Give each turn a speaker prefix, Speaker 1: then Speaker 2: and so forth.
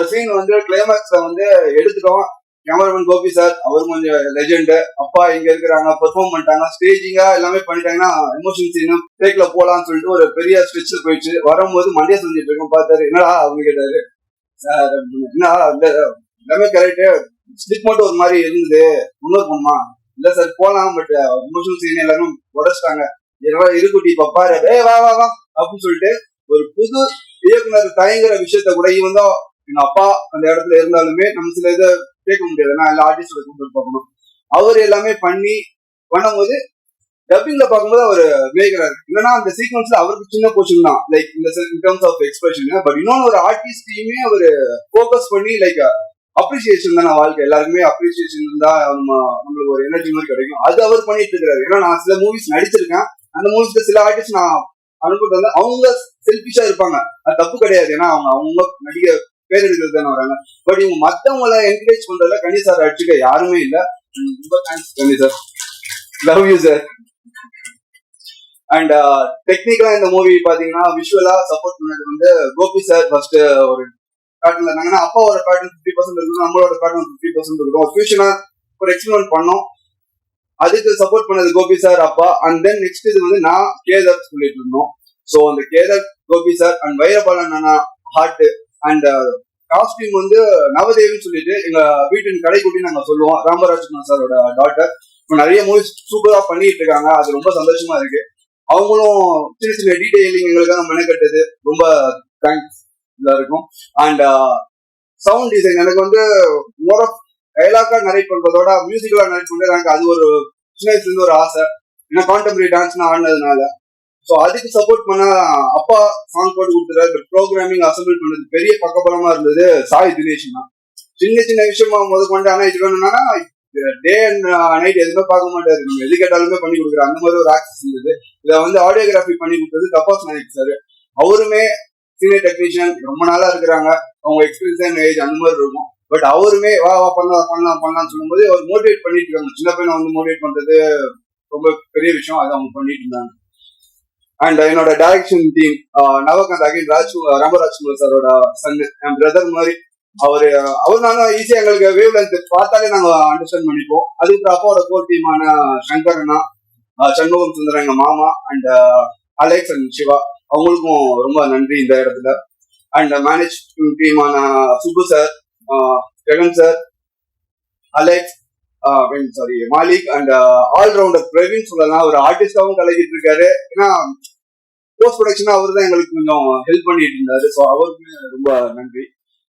Speaker 1: ஒரு சீன் வந்து கிளைமேக்ஸ்ல வந்து எடுத்துட்டோம். கேமராமேன் கோபி சார் அவர் கொஞ்சம் லெஜெண்ட் அப்பா இங்க இருக்கிறாங்க பெர்ஃபார்ம் பண்ணிட்டாங்க. ஸ்டேஜிங்கா எல்லாமே பண்ணிட்டாங்கன்னா எமோஷன் சீனும் டேக்ல போலாம்னு சொல்லிட்டு ஒரு பெரிய ஸ்ட்ரெச்ல போயிடுச்சு. வரும்போது மண்டே செஞ்சுட்டு இருக்கோம் பார்த்தாரு என்னடா அவங்க கேட்டாரு. சார் என்ன இந்த- எல்லாமே கரெக்ட் ஸ்டிக் மட்டும் ஒரு மாதிரி இருந்தது. முன்னோர் பண்ணுமா இல்ல சார் போலாம் பட் எமோஷன் சீன் எல்லாரும் உடச்சிட்டாங்க. இதெல்லாம் இருக்குட்டி இப்ப பாரு. ஏ வா வா வா அப்படின்னு சொல்லிட்டு ஒரு புது இயக்குனர் தயங்குற விஷயத்த கூட இவன் தான் எங்க அப்பா அந்த இடத்துல இருந்தாலுமே நம்ம சில இதை கேட்க முடியாது. நான் எல்லா ஆர்டிஸ்டோட கூப்பிட்டு பார்க்கணும். அவர் எல்லாமே பண்ணி பண்ணும்போது டப்பிங்ல பார்க்கும்போது அவர் வேகிறாரு இல்லைன்னா அந்த சீக்வன்ஸ்ல அவருக்கு சின்ன போர்ஷன் தான். லைக் இந்த in terms of expression but இன்னொன்று ஒரு ஆர்டிஸ்டையுமே அவர் ஃபோக்கஸ் பண்ணி லைக் அப்ரிசியேஷன் தான். வாழ்க்கை எல்லாருக்குமே அப்ரிசியேஷன் இருந்தா நம்ம நம்மளுக்கு ஒரு எனர்ஜி மாதிரி கிடைக்கும். அது அவர் பண்ணிட்டு இருக்காரு. ஏன்னா நான் சில மூவிஸ் நடிச்சிருக்கேன். அந்த மூவிஸ்ல சில ஆர்டிஸ்ட் நான் அனுப்புறது வந்து அவங்க செல்பிஷா இருப்பாங்க. அது தப்பு கிடையாது. ஏன்னா அவங்க அவங்க நடிக பேர் தானே வராங்க. பட் இவங்க மத்தவங்கள என்கரேஜ் பண்றதுல கனி சார் அடிச்சுக்க யாருமே இல்ல. ரொம்ப thanks Kani sir love you sir and டெக்னிக்கலா இந்த மூவி பாத்தீங்கன்னா விஷுவலா சப்போர்ட் பண்ணது வந்து கோபி சார் ஃபர்ஸ்ட் ஒரு பேட்டர்ல இருந்தாங்கன்னா அப்பாவோட பேட்டர்ன் ஃபிஃப்டி பர்சன்ட் இருக்கும் நம்மளோட பேட்டர்ன் ஃபிஃப்டி பர்சன்ட் இருக்கும். ஒரு ஃபியூஷனா ஒரு எக்ஸ்பெரிமெண்ட் பண்ணோம். அதுக்கு சப்போர்ட் பண்ணது கோபி சார் அப்பா. அண்ட் தென் நெக்ஸ்ட் இது வந்து நான் கேதர் சொல்லிட்டு இருந்தோம். ஸோ அந்த கேதர் கோபி சார் அண்ட் வைரபாலன் அண்ணா ஹார்ட் அண்ட் காஸ்டியூம் வந்து நவதேவின்னு சொல்லிட்டு எங்க வீட்டின் கடைக்குட்டி நாங்க சொல்லுவோம். ராமராஜ்குமார் சாரோட டாட்டர் இப்போ நிறைய மூவிஸ் சூப்பரா பண்ணிட்டு இருக்காங்க. அது ரொம்ப சந்தோஷமா இருக்கு. அவங்களும் சின்ன சின்ன டீடைலிங் எங்களுக்காக மெனக்கட்டது. ரொம்ப தேங்க்ஸ் இருக்கும். அண்ட் சவுண்ட் டிசைன் எனக்கு வந்து மோர் ஆஃப் டைலாக்கா நரேட் பண்றதோட மியூசிக்கலா நரேட் பண்றது எனக்கு அது ஒரு சின்ன வயசுல இருந்து ஒரு ஆசை. ஏன்னா கான்டெம்பரரி டான்ஸ் நான் ஆடினதுனால. ஸோ அதுக்கு சப்போர்ட் பண்ண அப்பா சாங் போட்டு கொடுத்துறாரு பட் ப்ரோக்ராமிங் அசம்பிள் பண்ணது பெரிய பக்கபலமா இருந்தது சாய் தினேஷ் தான் சின்ன சின்ன விஷயமா முத கொண்டு ஆனா இது வேணும்னா டே அண்ட் நைட் எதுவுமே பார்க்க மாட்டாரு. நம்ம எது கேட்டாலுமே பண்ணி கொடுக்குறாரு. அந்த மாதிரி ஒரு ஆக்சஸ் இருந்தது. இதை வந்து ஆடியோகிராஃபி பண்ணி கொடுத்தது தப்பாஸ் நாயக் சார் அவருமே சீனியர் டெக்னீஷியன் ரொம்ப நாளா இருக்கிறாங்க. அவங்க எக்ஸ்பீரியன்ஸ் அண்ட் ஏஜ் அந்த மாதிரி இருக்கும். பட் அவருமே வா வா பண்ணலாம் பண்ணலாம் பண்ணலாம்னு சொல்லும்போது அவர் மோட்டிவேட் பண்ணிட்டு இருக்காங்க. சின்ன பையனை வந்து மோட்டிவேட் பண்றது ரொம்ப பெரிய விஷயம். அதை அவங்க பண்ணிட்டு இருந்தாங்க. அண்ட் என்னோட direction team Navakanth again Raj Ramarajkumar சாரோட சன் என் பிரதர் மாதிரி. அவரு அவர் நாங்க ஈஸியா எங்களுக்கு வேவ் லென்த் பார்த்தாலே நாங்க அண்டர்ஸ்டாண்ட் பண்ணிப்போம். அதுக்கு அப்பாவோட கோர் டீமான சங்கர் அண்ணா சண்முகம் சுந்தரம் எங்க மாமா அண்ட் அலெக்ஸ் அண்ட் சிவா. அவங்களுக்கும் ரொம்ப நன்றி இந்த இடத்துல. And manage டீமான Subbu sir Jagan sir Alex sorry Malik and all rounder Praveen சொல்லலாம். ஒரு ஆர்டிஸ்டாவும் கலக்கிட்டு இருக்காரு. ஏன்னா போஸ்ட் ப்ரொடக்ஷனா அவர் தான் எங்களுக்கு கொஞ்சம் ஹெல்ப் பண்ணிட்டு இருந்தாரு. ஸோ அவருக்குமே ரொம்ப நன்றி.